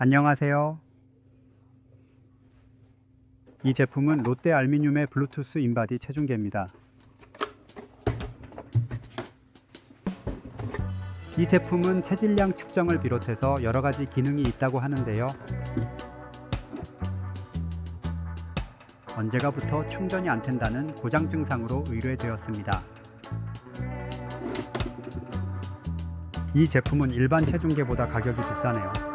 안녕하세요. 이 제품은 롯데 알미늄의 블루투스 인바디 체중계입니다. 이 제품은 체질량 측정을 비롯해서 여러 가지 기능이 있다고 하는데요. 언제가부터 충전이 안 된다는 고장 증상으로 의뢰되었습니다. 이 제품은 일반 체중계보다 가격이 비싸네요.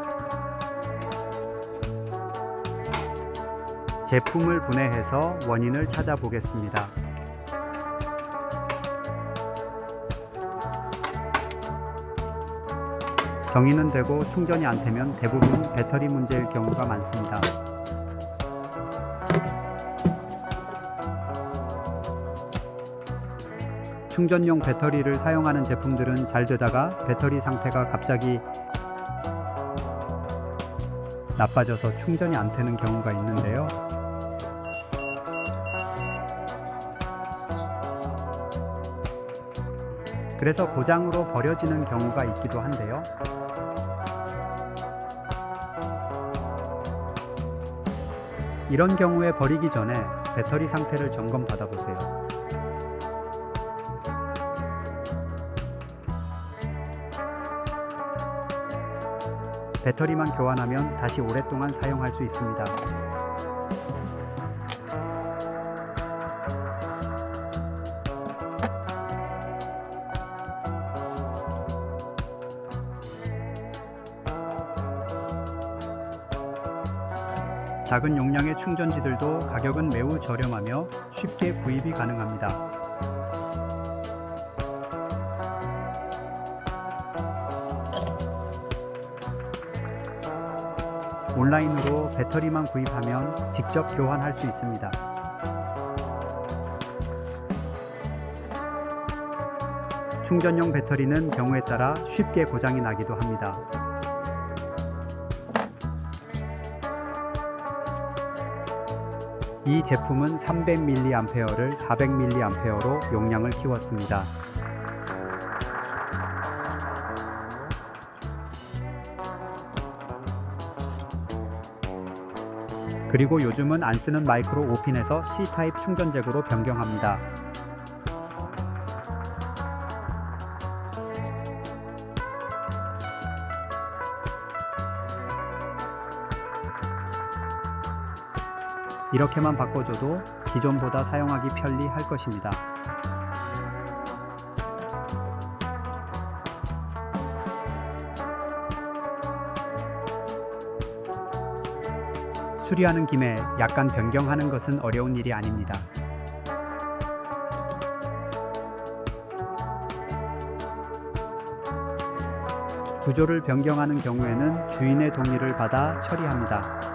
제품을 분해해서 원인을 찾아보겠습니다. 정의는 되고 충전이 안 되면 대부분 배터리 문제일 경우가 많습니다. 충전용 배터리를 사용하는 제품들은 잘 되다가 배터리 상태가 갑자기 나빠져서 충전이 안 되는 경우가 있는데요. 그래서 고장으로 버려지는 경우가 있기도 한데요. 이런 경우에 버리기 전에 배터리 상태를 점검 받아보세요. 배터리만 교환하면 다시 오랫동안 사용할 수 있습니다. 작은 용량의 충전지들도 가격은 매우 저렴하며 쉽게 구입이 가능합니다. 온라인으로 배터리만 구입하면 직접 교환할 수 있습니다. 충전용 배터리는 경우에 따라 쉽게 고장이 나기도 합니다. 이 제품은 300mAh를 400mAh로 용량을 키웠습니다. 그리고 요즘은 안 쓰는 마이크로 5핀에서 C타입 충전잭으로 변경합니다. 이렇게만 바꿔줘도 기존보다 사용하기 편리할 것입니다. 수리하는 김에 약간 변경하는 것은 어려운 일이 아닙니다. 구조를 변경하는 경우에는 주인의 동의를 받아 처리합니다.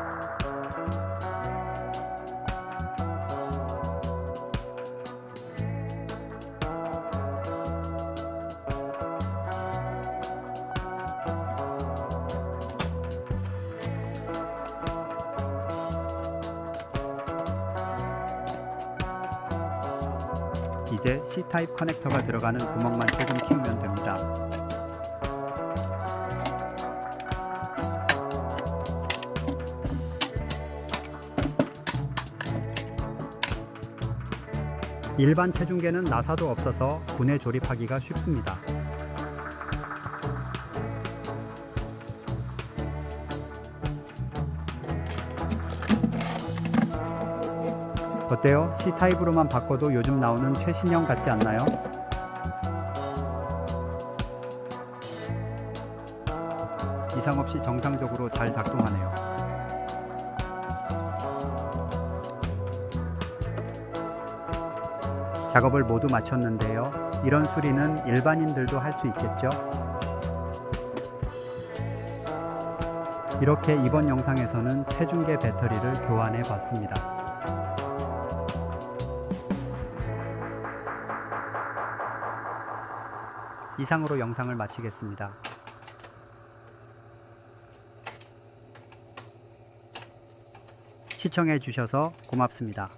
이제 C타입 커넥터가 들어가는 구멍만 조금 키우면 됩니다. 일반 체중계는 나사도 없어서 분해 조립하기가 쉽습니다. 어때요? C타입으로만 바꿔도 요즘 나오는 최신형 같지 않나요? 이상 없이 정상적으로 잘 작동하네요. 작업을 모두 마쳤는데요. 이런 수리는 일반인들도 할 수 있겠죠? 이렇게 이번 영상에서는 체중계 배터리를 교환해 봤습니다. 이상으로 영상을 마치겠습니다. 시청해 주셔서 고맙습니다.